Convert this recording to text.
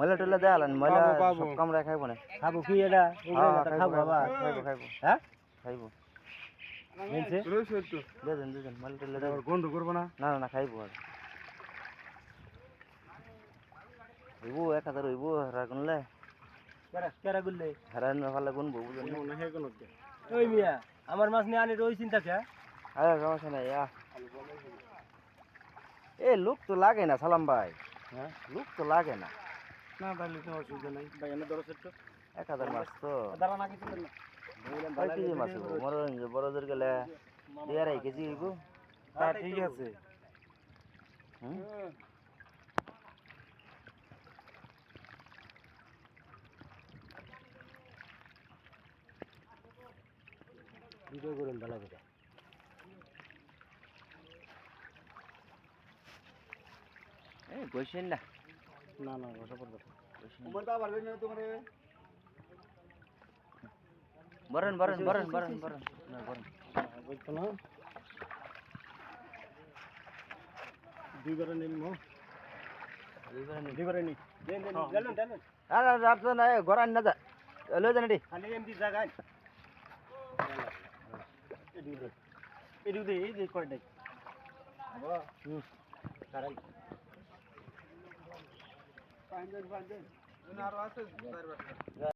ময়লা টয়লা দেয়ালেন ময়লা পাবো, পাবো। সব কামড়া খাইব না? খাব কি এটা হ্যাঁ, খাইবো বাবা খাইবো খাইবো হ্যাঁ? খাইবো। দেন দেন ময়লা টয়লা দেন। গন্ধ করব না? না না খাইবো আর। হইব এক হাজার হইব হারা গুনলে। কেরা গুললে হারা ভালো গুনবো বুঝলেন ওই মিয়া আমার মাছ নিয়ে আনি ওই চিন্তা কে আরে সমস্যা নাই আ এ লুক তো লাগে না সালাম ভাই। হ্যাঁ? লুক তো লাগে না। না তাহলে কোনো অসুবিধা নাই। ভাই এনে ধরো সেট এক হাজার মাছ তো। দাঁড়া না কিছু না কয় কেজি মাছ হইব? বড় বড়দের গেলে দুই আড়াই কেজি হইব। ঠিক আছে। হুম? ভিডিও করুন ভালো করে। এ গইছেন না। না না বসা পড়বে বরেন বরেন বরেন বরেন বরেন। না বরেন। বলতো না? দুইবারে নিমো দুইবারে নি দেন দেন দেন দেন আরে আপনি না গরান না যা। লই এটি। খালি এমনি জায়গায় এদিকে এদিকে এই যে কয়টাই? হুম। কারাই। Aynen, aynen. Bu narvasız, güzel bakıyor.